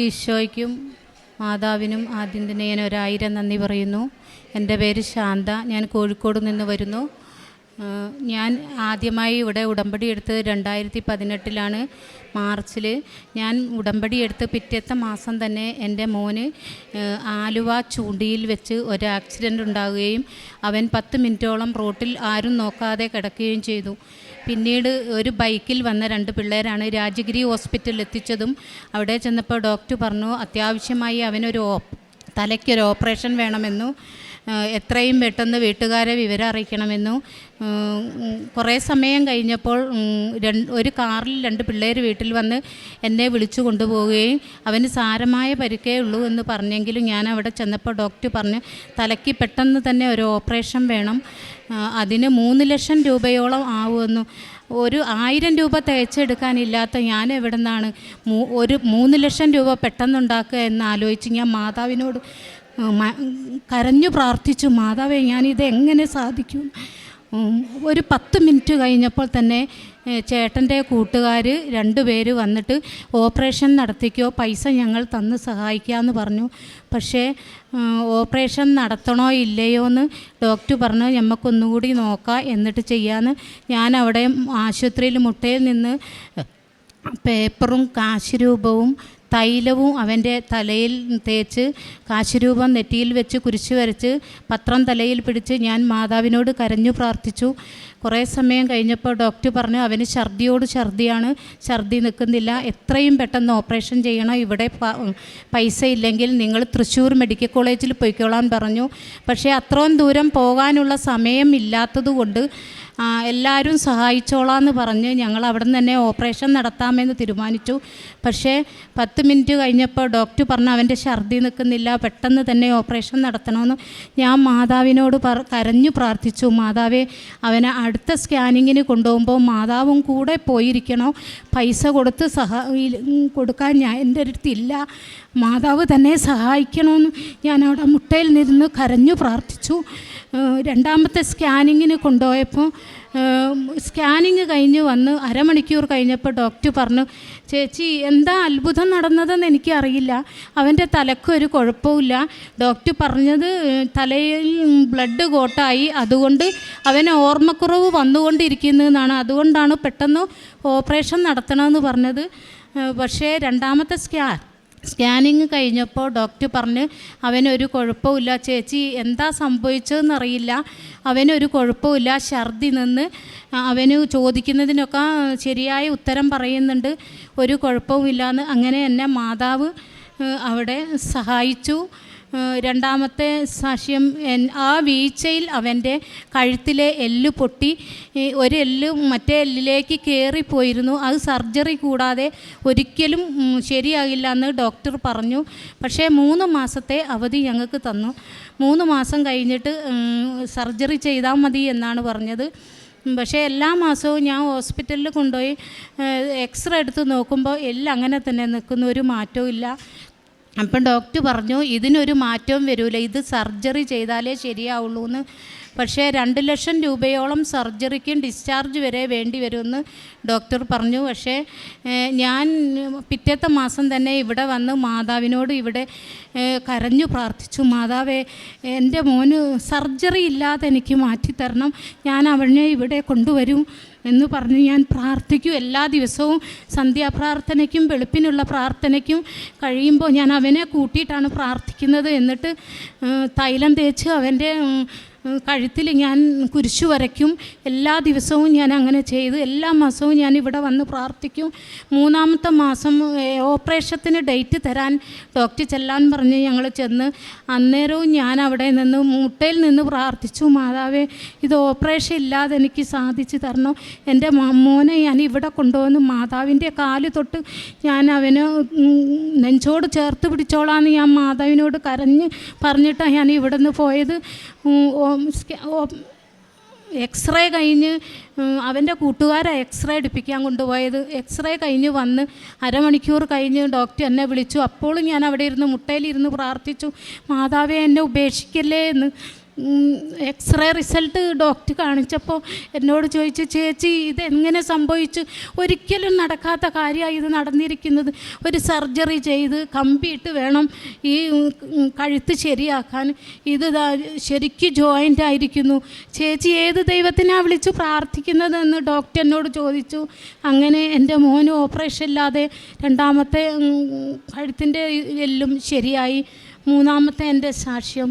ഈശോയ്ക്കും മാതാവിനും ആദ്യം തന്നെ ഞാൻ ഒരായിരം നന്ദി പറയുന്നു. എന്റെ പേര് ശാന്ത. ഞാൻ കോഴിക്കോട് നിന്ന് വരുന്നു. ഞാൻ ആദ്യമായി ഇവിടെ ഉടമ്പടി എടുത്തത് രണ്ടായിരത്തി പതിനെട്ടിലാണ് മാർച്ചിൽ ഞാൻ ഉടമ്പടി എടുത്ത് പിറ്റത്തെ മാസം തന്നെ എന്റെ മോന് ആലുവ ചൂണ്ടിയിൽ വെച്ച് ഒരു ആക്സിഡന്റ് ഉണ്ടാവുകയും അവൻ പത്ത് മിനിറ്റോളം റോട്ടിൽ ആരും നോക്കാതെ കിടക്കുകയും ചെയ്തു. പിന്നീട് ഒരു ബൈക്കിൽ വന്ന രണ്ട് പിള്ളേരാണ് രാജഗിരി ഹോസ്പിറ്റലിൽ എത്തിച്ചതും അവിടെ ചെന്നപ്പോൾ ഡോക്ടർ പറഞ്ഞു അത്യാവശ്യമായി അവനൊരു തലയ്ക്കൊരു ഓപ്പറേഷൻ വേണമെന്നു. എത്രയും പെട്ടെന്ന് വീട്ടുകാരെ വിവരം അറിയിക്കണമെന്നു കുറേ സമയം കഴിഞ്ഞപ്പോൾ രണ്ട് ഒരു കാറിൽ രണ്ട് പിള്ളേർ വീട്ടിൽ വന്ന് എന്നെ വിളിച്ചു കൊണ്ടുപോവുകയും അവന് സാരമായ പരിക്കേ ഉള്ളൂ എന്ന് പറഞ്ഞെങ്കിലും ഞാൻ അവിടെ ചെന്നപ്പോൾ ഡോക്ടർ പറഞ്ഞു തലയ്ക്ക് പെട്ടെന്ന് തന്നെ ഒരു ഓപ്പറേഷൻ വേണം. അതിന് മൂന്ന് ലക്ഷം രൂപയോളം ആവുമെന്നു. ഒരു ആയിരം രൂപ തേച്ചെടുക്കാനില്ലാത്ത ഞാൻ എവിടെ നിന്നാണ് ഒരു മൂന്ന് ലക്ഷം രൂപ പെട്ടെന്നുണ്ടാക്കുക എന്ന് ആലോചിച്ച് ഞാൻ മാതാവിനോട് കരഞ്ഞു പ്രാർത്ഥിച്ചു മാതാവേ ഞാനിത് എങ്ങനെ സാധിക്കും? ഒരു പത്ത് മിനിറ്റ് കഴിഞ്ഞപ്പോൾ തന്നെ ചേട്ടന്റെ കൂട്ടുകാർ രണ്ടുപേര് വന്നിട്ട് ഓപ്പറേഷൻ നടത്തിക്കോ പൈസ ഞങ്ങൾ തന്ന് സഹായിക്കാമെന്ന് പറഞ്ഞു. പക്ഷേ ഓപ്പറേഷൻ നടത്തണോ ഇല്ലയോ എന്ന് ഡോക്ടർ പറഞ്ഞു ഞമ്മക്കൊന്നുകൂടി നോക്കാം എന്നിട്ട് ചെയ്യാമെന്ന് ഞാൻ അവിടെ ആശുപത്രിയിൽ മുട്ടയിൽ നിന്ന് പേപ്പറും കാശുരൂപവും തൈലവും അവന്റെ തലയിൽ തേച്ച് കാശുരൂപം നെറ്റിയിൽ വെച്ച് കുരിശ് വരച്ച് പത്രം തലയിൽ പിടിച്ച് ഞാൻ മാതാവിനോട് കരഞ്ഞു പ്രാർത്ഥിച്ചു. കുറേ സമയം കഴിഞ്ഞപ്പോൾ ഡോക്ടർ പറഞ്ഞു അവന് ഛർദിയോട് ഛർദിയാണ് ഛർദി നിൽക്കുന്നില്ല. എത്രയും പെട്ടെന്ന് ഓപ്പറേഷൻ ചെയ്യണം. ഇവിടെ പൈസ ഇല്ലെങ്കിൽ നിങ്ങൾ തൃശ്ശൂർ മെഡിക്കൽ കോളേജിൽ പോയിക്കോളാൻ പറഞ്ഞു. പക്ഷേ അത്രയും ദൂരം പോകാനുള്ള സമയം ഇല്ലാത്തതുകൊണ്ട് ആ, എല്ലാവരും സഹായിച്ചോളാന്ന് പറഞ്ഞ് ഞങ്ങൾ അവിടെ നിന്ന് തന്നെ ഓപ്പറേഷൻ നടത്താമെന്ന് തീരുമാനിച്ചു. പക്ഷേ പത്ത് മിനിറ്റ് കഴിഞ്ഞപ്പോൾ ഡോക്ടർ പറഞ്ഞു അവന്റെ ഛർദി നിൽക്കുന്നില്ല പെട്ടെന്ന് തന്നെ ഓപ്പറേഷൻ നടത്തണമെന്ന്. ഞാൻ മാതാവിനോട് പറ കരഞ്ഞു പ്രാർത്ഥിച്ചു മാതാവെ അവനെ അടുത്ത സ്കാനിങ്ങിന് കൊണ്ടുപോകുമ്പോൾ മാതാവും കൂടെ പോയിരിക്കണോ? പൈസ കൊടുത്ത് സഹായി കൊടുക്കാൻ ഞാൻ എന്റെ അടുത്തില്ല മാതാവ് തന്നെ സഹായിക്കണമെന്ന് ഞാൻ അവിടെ മുട്ടയിൽ നിന്ന് കരഞ്ഞു പ്രാർത്ഥിച്ചു. രണ്ടാമത്തെ സ്കാനിങ്ങിന് കൊണ്ടുപോയപ്പോൾ സ്കാനിങ് കഴിഞ്ഞ് വന്ന് അരമണിക്കൂർ കഴിഞ്ഞപ്പോൾ ഡോക്ടർ പറഞ്ഞു ചേച്ചി എന്താ അത്ഭുതം നടന്നതെന്ന് എനിക്കറിയില്ല. അവന്റെ തലക്ക് ഒരു കുഴപ്പമില്ല ഡോക്ടർ പറഞ്ഞത് തലയിൽ ബ്ലഡ് കോട്ടായി അതുകൊണ്ട് അവന് ഓർമ്മക്കുറവ് വന്നുകൊണ്ടിരിക്കുന്നു എന്നാണ്. അതുകൊണ്ടാണ് പെട്ടെന്ന് ഓപ്പറേഷൻ നടത്തണമെന്ന് പറഞ്ഞത്. പക്ഷേ രണ്ടാമത്തെ സ്കാൻ സ്കാനിങ് കഴിഞ്ഞപ്പോൾ ഡോക്ടർ പറഞ്ഞ് അവനൊരു കുഴപ്പമില്ല ചേച്ചി എന്താ സംഭവിച്ചതെന്നറിയില്ല. അവനൊരു കുഴപ്പമില്ല ഛർദി നിന്ന് അവന് ചോദിക്കുന്നതിനൊക്കെ ശരിയായ ഉത്തരം പറയുന്നുണ്ട്. ഒരു കുഴപ്പവുമില്ലാന്ന്. അങ്ങനെ എന്നെ മാതാവ് അവിടെ സഹായിച്ചു. രണ്ടാമത്തെ സാക്ഷ്യം ആ വീഴ്ചയിൽ അവന്റെ കഴുത്തിലെ എല്ല് പൊട്ടി ഒരു എല്ല് മറ്റേ എല്ലിലേക്ക് കയറിപ്പോയിരുന്നു. അത് സർജറി കൂടാതെ ഒരിക്കലും ശരിയാകില്ല എന്ന് ഡോക്ടർ പറഞ്ഞു. പക്ഷേ മൂന്ന് മാസത്തെ അവധി ഞങ്ങൾക്ക് തന്നു. മൂന്ന് മാസം കഴിഞ്ഞിട്ട് സർജറി ചെയ്താൽ മതി എന്നാണ് പറഞ്ഞത്. പക്ഷേ എല്ലാ മാസവും ഞാൻ ഹോസ്പിറ്റലിൽ കൊണ്ടുപോയി എക്സ്റേ എടുത്ത് നോക്കുമ്പോൾ എല്ലാം അങ്ങനെ തന്നെ നിൽക്കുന്ന ഒരു മാറ്റവും ഇല്ല. അപ്പം ഡോക്ടർ പറഞ്ഞു ഇതിനൊരു മാറ്റവും വരില്ല ഇത് സർജറി ചെയ്താലേ ശരിയാവുള്ളൂ എന്ന് പക്ഷേ രണ്ട് ലക്ഷം രൂപയോളം സർജറിക്കും ഡിസ്ചാർജ് വരെ വേണ്ടി വരുമെന്ന് ഡോക്ടർ പറഞ്ഞു. പക്ഷേ ഞാൻ പിറ്റത്തെ മാസം തന്നെ ഇവിടെ വന്ന് മാതാവിനോട് ഇവിടെ കരഞ്ഞു പ്രാർത്ഥിച്ചു. മാതാവേ എന്റെ മോന് സർജറി ഇല്ലാതെ എനിക്ക് മാറ്റിത്തരണം. ഞാൻ അവനെ ഇവിടെ കൊണ്ടുവരും എന്ന് പറഞ്ഞ് ഞാൻ പ്രാർത്ഥിക്കും. എല്ലാ ദിവസവും സന്ധ്യാപ്രാർത്ഥനയ്ക്കും വെളുപ്പിനുള്ള പ്രാർത്ഥനയ്ക്കും കഴിയുമ്പോൾ ഞാൻ അവനെ കൂട്ടിയിട്ടാണ് പ്രാർത്ഥിക്കുന്നത്. എന്നിട്ട് തൈലം തേച്ച് അവന്റെ കഴുത്തിൽ ഞാൻ കുരിശു വരയ്ക്കും. എല്ലാ ദിവസവും ഞാൻ അങ്ങനെ ചെയ്തു. എല്ലാ മാസവും ഞാൻ ഇവിടെ വന്ന് പ്രാർത്ഥിക്കും. മൂന്നാമത്തെ മാസം ഓപ്പറേഷത്തിന് ഡേറ്റ് തരാൻ ഡോക്ടർ ചെല്ലാൻ പറഞ്ഞ് ഞങ്ങൾ ചെന്ന് അന്നേരവും ഞാൻ അവിടെ നിന്ന് മുട്ടയിൽ നിന്ന് പ്രാർത്ഥിച്ചു മാതാവേ ഇത് ഓപ്പറേഷൻ ഇല്ലാതെ എനിക്ക് സാധിച്ചു തരണം? എന്റെ മോനെ ഞാൻ ഇവിടെ കൊണ്ടുവന്ന് മാതാവിന്റെ കാൽ തൊട്ട് ഞാൻ അവന് നെഞ്ചോട് ചേർത്ത് പിടിച്ചോളാന്ന് ഞാൻ മാതാവിനോട് കരഞ്ഞ് പറഞ്ഞിട്ടാണ് ഞാൻ ഇവിടെ നിന്ന് പോയത് എക്സ്റേ കഴിഞ്ഞ് അവന്റെ കൂട്ടുകാരെ എക്സ്റേ എടുപ്പിക്കാൻ കൊണ്ടുപോയത്. എക്സ്റേ കഴിഞ്ഞ് വന്ന് അരമണിക്കൂർ കഴിഞ്ഞ് ഡോക്ടർ എന്നെ വിളിച്ചു. അപ്പോഴും ഞാൻ അവിടെ ഇരുന്ന് മുട്ടയിലിരുന്ന് പ്രാർത്ഥിച്ചു. മാതാവേ എന്നെ ഉപേക്ഷിക്കല്ലേ എന്ന് എക്സ്റേ റിസൾട്ട് ഡോക്ടർ കാണിച്ചപ്പോൾ എന്നോട് ചോദിച്ചു ചേച്ചി ഇതെങ്ങനെ സംഭവിച്ചു? ഒരിക്കലും നടക്കാത്ത കാര്യമാണ് ഇത് നടന്നിരിക്കുന്നത്. ഒരു സർജറി ചെയ്ത് കമ്പിയിട്ട് വേണം ഈ കഴുത്ത് ശരിയാക്കാൻ. ഇത് ശരിക്കും ജോയിന്റ് ആയിരിക്കുന്നു. ചേച്ചി ഏത് ദൈവത്തിനാണ് വിളിച്ച് പ്രാർത്ഥിക്കുന്നതെന്ന് ഡോക്ടർ എന്നോട് ചോദിച്ചു. അങ്ങനെ എന്റെ മോന് ഓപ്പറേഷൻ ഇല്ലാതെ രണ്ടാമത്തെ കഴുത്തിന്റെ എല്ലും ശരിയായി. മൂന്നാമത്തെ എന്റെ സാക്ഷ്യം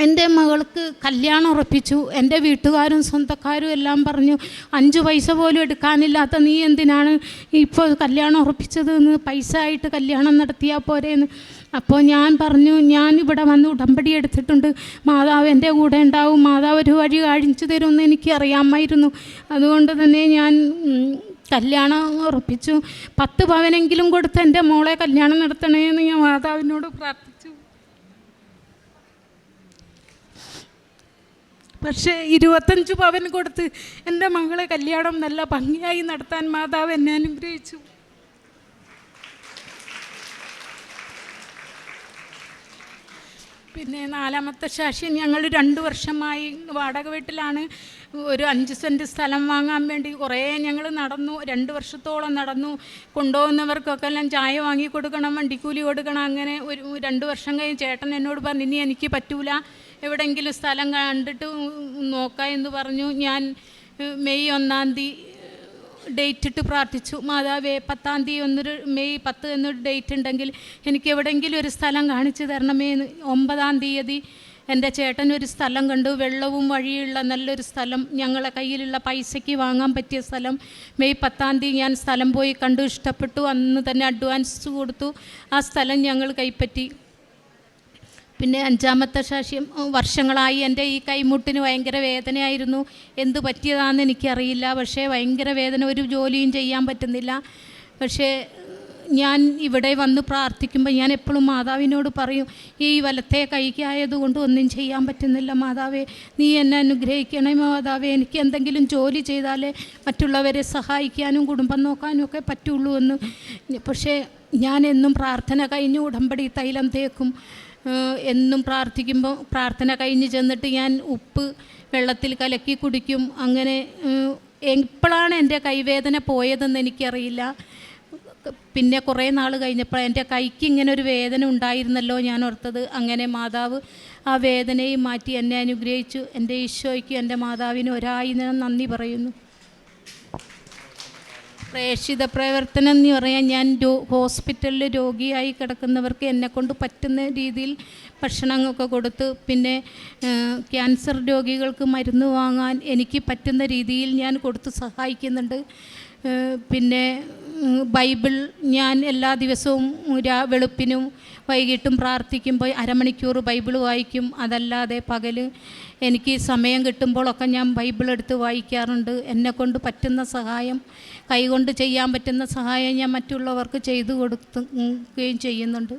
എന്റെ മകൾക്ക് കല്യാണം ഉറപ്പിച്ചു എന്റെ വീട്ടുകാരും സ്വന്തക്കാരും എല്ലാം പറഞ്ഞു അഞ്ച് പൈസ പോലും എടുക്കാനില്ലാത്ത നീ എന്തിനാണ് ഇപ്പോൾ കല്യാണം ഉറപ്പിച്ചത് എന്ന് പൈസ ആയിട്ട് കല്യാണം നടത്തിയാൽ പോരേന്ന്? അപ്പോൾ ഞാൻ പറഞ്ഞു ഞാൻ ഇവിടെ വന്ന് ഉടമ്പടി എടുത്തിട്ടുണ്ട്. മാതാവ് എന്റെ കൂടെ ഉണ്ടാവും. മാതാവ് ഒരു വഴി കാണിച്ചു തരുമെന്ന് എനിക്ക് അറിയാമായിരുന്നു. അതുകൊണ്ട് തന്നെ ഞാൻ കല്യാണം ഉറപ്പിച്ചു. പത്ത് പവനെങ്കിലും കൊടുത്ത് എന്റെ മോളെ കല്യാണം നടത്തണേ എന്ന് ഞാൻ മാതാവിനോട് പ്രാർത്ഥിച്ചു. പക്ഷേ ഇരുപത്തഞ്ച് പവൻ കൊടുത്ത് എന്റെ മകളെ കല്യാണം നല്ല ഭംഗിയായി നടത്താൻ മാതാവ് എന്നെ അനുഗ്രഹിച്ചു. പിന്നെ നാലാമത്തെ ശാശി ഞങ്ങൾ രണ്ട് വർഷമായി വാടക വീട്ടിലാണ്. ഒരു അഞ്ച് സെന്റ് സ്ഥലം വാങ്ങാൻ വേണ്ടി കുറേ ഞങ്ങൾ നടന്നു. രണ്ട് വർഷത്തോളം നടന്നു. കൊണ്ടുപോകുന്നവർക്കൊക്കെ എല്ലാം ചായ വാങ്ങി കൊടുക്കണം വണ്ടിക്കൂലി കൊടുക്കണം. അങ്ങനെ ഒരു രണ്ട് വർഷം കഴിഞ്ഞ് ചേട്ടൻ എന്നോട് പറഞ്ഞു ഇനി എനിക്ക് പറ്റൂല. എവിടെയെങ്കിലും സ്ഥലം കണ്ടിട്ട് നോക്കാം എന്ന് പറഞ്ഞു. ഞാൻ മെയ് ഒന്നാം തീയതി ഡേറ്റ് ഇട്ട് പ്രാർത്ഥിച്ചു. മാതാവേ പത്താം തീയതി ഒന്നൊരു മെയ് പത്ത് എന്നൊരു ഡേറ്റ് ഉണ്ടെങ്കിൽ എനിക്ക് എവിടെയെങ്കിലും ഒരു സ്ഥലം കാണിച്ചു തരണമേ എന്ന്. ഒമ്പതാം തീയതി എന്റെ ചേട്ടൻ ഒരു സ്ഥലം കണ്ടു. വെള്ളവും വഴിയുള്ള നല്ലൊരു സ്ഥലം. ഞങ്ങളെ കയ്യിലുള്ള പൈസയ്ക്ക് വാങ്ങാൻ പറ്റിയ സ്ഥലം. മെയ് പത്താം തീയതി ഞാൻ സ്ഥലം പോയി കണ്ടു. ഇഷ്ടപ്പെട്ടു. അന്ന് തന്നെ അഡ്വാൻസ് കൊടുത്തു. ആ സ്ഥലം ഞങ്ങൾ കൈപ്പറ്റി. പിന്നെ അഞ്ചാമത്തെ സാക്ഷ്യം വർഷങ്ങളായി എന്റെ ഈ കൈമുട്ടിന് ഭയങ്കര വേദനയായിരുന്നു. എന്ത് പറ്റിയതാണെന്ന് എനിക്കറിയില്ല. പക്ഷേ ഭയങ്കര വേദന ഒരു ജോലിയും ചെയ്യാൻ പറ്റുന്നില്ല. പക്ഷേ ഞാൻ ഇവിടെ വന്ന് പ്രാർത്ഥിക്കുമ്പോൾ ഞാൻ എപ്പോഴും മാതാവിനോട് പറയും ഈ വലത്തെ കൈക്കായതുകൊണ്ട് ഒന്നും ചെയ്യാൻ പറ്റുന്നില്ല മാതാവേ. നീ എന്നെ അനുഗ്രഹിക്കണേ മാതാവേ. എനിക്ക് എന്തെങ്കിലും ജോലി ചെയ്താലേ മറ്റുള്ളവരെ സഹായിക്കാനും കുടുംബം നോക്കാനും ഒക്കെ പറ്റുള്ളൂ എന്ന്. പക്ഷേ ഞാൻ എന്നും പ്രാർത്ഥന കഴിഞ്ഞ് ഉടമ്പടി തൈലം തേക്കും. എന്നും പ്രാർത്ഥിക്കുമ്പോൾ പ്രാർത്ഥന കഴിഞ്ഞ് ചെന്നിട്ട് ഞാൻ ഉപ്പ് വെള്ളത്തിൽ കലക്കി കുടിക്കും. അങ്ങനെ എപ്പോഴാണ് എന്റെ കൈവേദന പോയതെന്ന് എനിക്കറിയില്ല. പിന്നെ കുറേ നാൾ കഴിഞ്ഞപ്പോൾ എന്റെ കൈക്ക് ഇങ്ങനെ ഒരു വേദന ഉണ്ടായിരുന്നല്ലോ ഞാൻ ഓർത്തത്. അങ്ങനെ മാതാവ് ആ വേദനയും മാറ്റി എന്നെ അനുഗ്രഹിച്ചു. എന്റെ ഈശോയ്ക്കും എന്റെ മാതാവിനും ഒരായിരം നന്ദി പറയുന്നു. പ്രേക്ഷിത പ്രവർത്തനം എന്ന് പറയാൻ ഞാൻ രോ ഹോസ്പിറ്റലിൽ രോഗിയായി കിടക്കുന്നവർക്ക് എന്നെക്കൊണ്ട് പറ്റുന്ന രീതിയിൽ ഭക്ഷണമൊക്കെ കൊടുത്ത് പിന്നെ ക്യാൻസർ രോഗികൾക്ക് മരുന്ന് വാങ്ങാൻ എനിക്ക് പറ്റുന്ന രീതിയിൽ ഞാൻ കൊടുത്ത് സഹായിക്കുന്നുണ്ട്. പിന്നെ ബൈബിൾ ഞാൻ എല്ലാ ദിവസവും രാ വെളുപ്പിനും വൈകിട്ടും പ്രാർത്ഥിക്കുമ്പോൾ അരമണിക്കൂർ ബൈബിൾ വായിക്കും. അതല്ലാതെ പകൽ എനിക്ക് സമയം കിട്ടുമ്പോഴൊക്കെ ഞാൻ ബൈബിൾ എടുത്ത് വായിക്കാറുണ്ട്. എന്നെക്കൊണ്ട് പറ്റുന്ന സഹായം കൈകൊണ്ട് ചെയ്യാൻ പറ്റുന്ന സഹായം ഞാൻ മറ്റുള്ളവർക്ക് ചെയ്തു കൊടുക്കുകയും ചെയ്യുന്നുണ്ട്.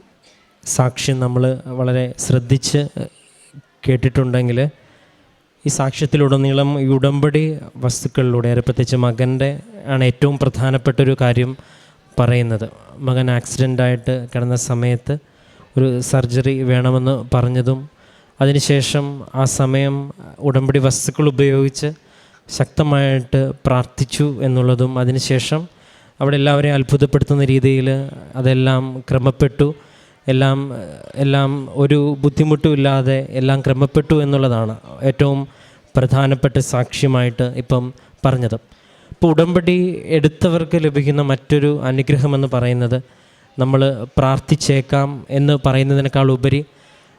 സാക്ഷ്യം നമ്മൾ വളരെ ശ്രദ്ധിച്ച് കേട്ടിട്ടുണ്ടെങ്കിൽ ഈ സാക്ഷ്യത്തിലുടനീളം ഈ ഉടമ്പടി വസ്തുക്കളിലൂടെ പ്രത്യേകിച്ച് മകന്റെ ആണ് ഏറ്റവും പ്രധാനപ്പെട്ട ഒരു കാര്യം പറയുന്നത്. മകൻ ആക്സിഡന്റായിട്ട് കിടന്ന സമയത്ത് ഒരു സർജറി വേണമെന്ന് പറഞ്ഞതും അതിനുശേഷം ആ സമയം ഉടമ്പടി വസ്തുക്കൾ ഉപയോഗിച്ച് ശക്തമായിട്ട് പ്രാർത്ഥിച്ചു എന്നുള്ളതും അതിനുശേഷം അവിടെ എല്ലാവരെയും അത്ഭുതപ്പെടുത്തുന്ന രീതിയിൽ അതെല്ലാം ക്രമപ്പെട്ടു. എല്ലാം എല്ലാം ഒരു ബുദ്ധിമുട്ടും ഇല്ലാതെ എല്ലാം ക്രമപ്പെട്ടു എന്നുള്ളതാണ് ഏറ്റവും പ്രധാനപ്പെട്ട സാക്ഷ്യമായിട്ട് ഇപ്പം പറഞ്ഞത്. ഇപ്പോൾ ഉടമ്പടി എടുത്തവർക്ക് ലഭിക്കുന്ന മറ്റൊരു അനുഗ്രഹമെന്ന് പറയുന്നത് നമ്മൾ പ്രാർത്ഥിച്ചേക്കാം എന്ന് പറയുന്നതിനേക്കാൾ ഉപരി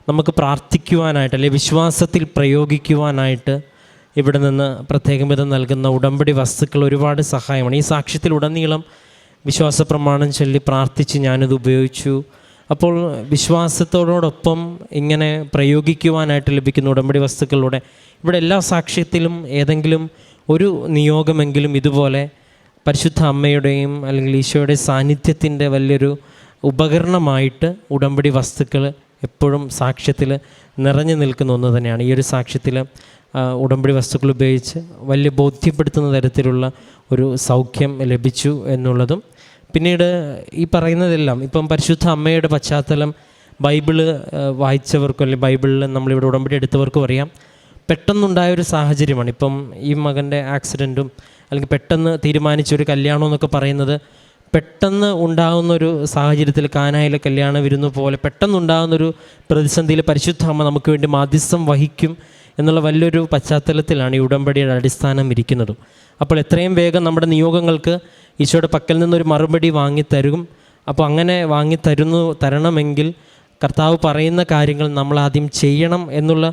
നമുക്ക് പ്രാർത്ഥിക്കുവാനായിട്ട് അല്ലെങ്കിൽ വിശ്വാസത്തിൽ പ്രയോഗിക്കുവാനായിട്ട് ഇവിടെ നിന്ന് പ്രത്യേകം വിധം നൽകുന്ന ഉടമ്പടി വസ്തുക്കൾ ഒരുപാട് സഹായമാണ്. ഈ സാക്ഷ്യത്തിൽ ഉടനീളം വിശ്വാസ പ്രമാണം ചൊല്ലി പ്രാർത്ഥിച്ച് ഞാനിത് ഉപയോഗിച്ചു. അപ്പോൾ വിശ്വാസത്തോടൊപ്പം ഇങ്ങനെ പ്രയോഗിക്കുവാനായിട്ട് ലഭിക്കുന്ന ഉടമ്പടി വസ്തുക്കളിലൂടെ ഇവിടെ എല്ലാ സാക്ഷ്യത്തിലും ഏതെങ്കിലും ഒരു നിയോഗമെങ്കിലും ഇതുപോലെ പരിശുദ്ധ അമ്മയുടെയും അല്ലെങ്കിൽ ഈശോയുടെ സാന്നിധ്യത്തിന്റെ വലിയൊരു ഉപകരണമായിട്ട് ഉടമ്പടി വസ്തുക്കൾ എപ്പോഴും സാക്ഷ്യത്തിൽ നിറഞ്ഞു നിൽക്കുന്ന ഒന്ന് തന്നെയാണ്. ഈ ഒരു സാക്ഷ്യത്തിൽ ഉടമ്പടി വസ്തുക്കൾ ഉപയോഗിച്ച് വലിയ ബോധ്യപ്പെടുത്തുന്ന തരത്തിലുള്ള ഒരു സൗഖ്യം ലഭിച്ചു എന്നുള്ളതും പിന്നീട് ഈ പറയുന്നതെല്ലാം ഇപ്പം പരിശുദ്ധ അമ്മയുടെ പശ്ചാത്തലം ബൈബിൾ വായിച്ചവർക്കും അല്ലെങ്കിൽ ബൈബിളിൽ നമ്മളിവിടെ ഉടമ്പടി എടുത്തവർക്കും അറിയാം. പെട്ടെന്നുണ്ടായ ഒരു സാഹചര്യമാണ്. ഇപ്പം ഈ മകന്റെ ആക്സിഡന്റും അല്ലെങ്കിൽ പെട്ടെന്ന് തീരുമാനിച്ച ഒരു കല്യാണം എന്നൊക്കെ പറയുന്നത് പെട്ടെന്ന് ഉണ്ടാകുന്നൊരു സാഹചര്യത്തിൽ കാനായിലെ കല്യാണ വിരുന്ന് പോലെ പെട്ടെന്നുണ്ടാകുന്നൊരു പ്രതിസന്ധിയിൽ പരിശുദ്ധ അമ്മ നമുക്ക് വേണ്ടി മാധ്യസ്ഥം വഹിക്കും എന്നുള്ള വലിയൊരു പശ്ചാത്തലത്തിലാണ് ഈ ഉടമ്പടിയുടെ അടിസ്ഥാനം ഇരിക്കുന്നത്. അപ്പോൾ എത്രയും വേഗം നമ്മുടെ നിയോഗങ്ങൾക്ക് ഈശോയുടെ പക്കൽ നിന്നൊരു മറുപടി വാങ്ങിത്തരും. അപ്പോൾ അങ്ങനെ വാങ്ങിത്തരുന്നു തരണമെങ്കിൽ കർത്താവ് പറയുന്ന കാര്യങ്ങൾ നമ്മൾ ആദ്യം ചെയ്യണം എന്നുള്ള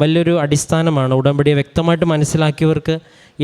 വലിയൊരു അടിസ്ഥാനമാണ്. ഉടമ്പടിയെ വ്യക്തമായിട്ട് മനസ്സിലാക്കിയവർക്ക്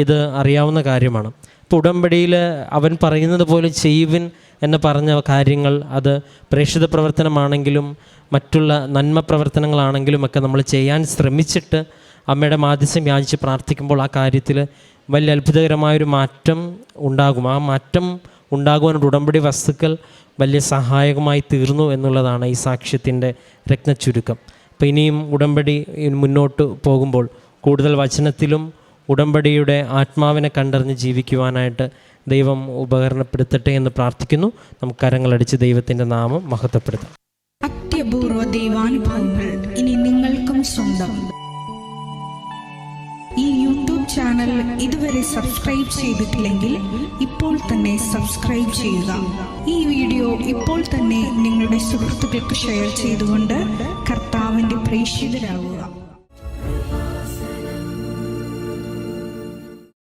ഇത് അറിയാവുന്ന കാര്യമാണ്. ഉടമ്പടിയിൽ അവൻ പറയുന്നത് പോലെ ചെയ്യുവിൻ എന്ന് പറഞ്ഞ കാര്യങ്ങൾ അത് പ്രേക്ഷിത പ്രവർത്തനമാണെങ്കിലും മറ്റുള്ള നന്മ പ്രവർത്തനങ്ങളാണെങ്കിലും ഒക്കെ നമ്മൾ ചെയ്യാൻ ശ്രമിച്ചിട്ട് അമ്മയുടെ മാധ്യസ്ഥം യാചിച്ച് പ്രാർത്ഥിക്കുമ്പോൾ ആ കാര്യത്തിൽ വലിയ അത്ഭുതകരമായൊരു മാറ്റം ഉണ്ടാകും. ആ മാറ്റം ഉണ്ടാകുവാനുള്ള ഉടമ്പടി വസ്തുക്കൾ വലിയ സഹായകമായി തീർന്നു എന്നുള്ളതാണ് ഈ സാക്ഷ്യത്തിന്റെ രത്നച്ചുരുക്കം. അപ്പോൾ ഇനിയും ഉടമ്പടി മുന്നോട്ട് പോകുമ്പോൾ കൂടുതൽ വചനത്തിലും ഉടമ്പടിയുടെ ആത്മാവിനെ കണ്ടറിഞ്ഞ് ജീവിക്കുവാനായിട്ട് ദൈവം ഉപകരണപ്പെടുത്തട്ടെ എന്ന് പ്രാർത്ഥിക്കുന്നു. നമുക്ക് കരങ്ങളടിച്ച് ദൈവത്തിന്റെ നാമം മഹത്വപ്പെടുത്താം. അത്യപൂർവ ദൈവാനുഭവങ്ങൾ ഇനി നിങ്ങൾക്കും സ്വന്തം. ഈ യൂട്യൂബ് ചാനൽ ഇതുവരെ സബ്സ്ക്രൈബ് ചെയ്തിട്ടില്ലെങ്കിൽ ഇപ്പോൾ തന്നെ സബ്സ്ക്രൈബ് ചെയ്യുക. ഈ വീഡിയോ ഇപ്പോൾ തന്നെ നിങ്ങളുടെ സുഹൃത്തുക്കൾക്ക് ഷെയർ ചെയ്തുകൊണ്ട് കർത്താവിന്റെ പ്രേക്ഷിതരാകുക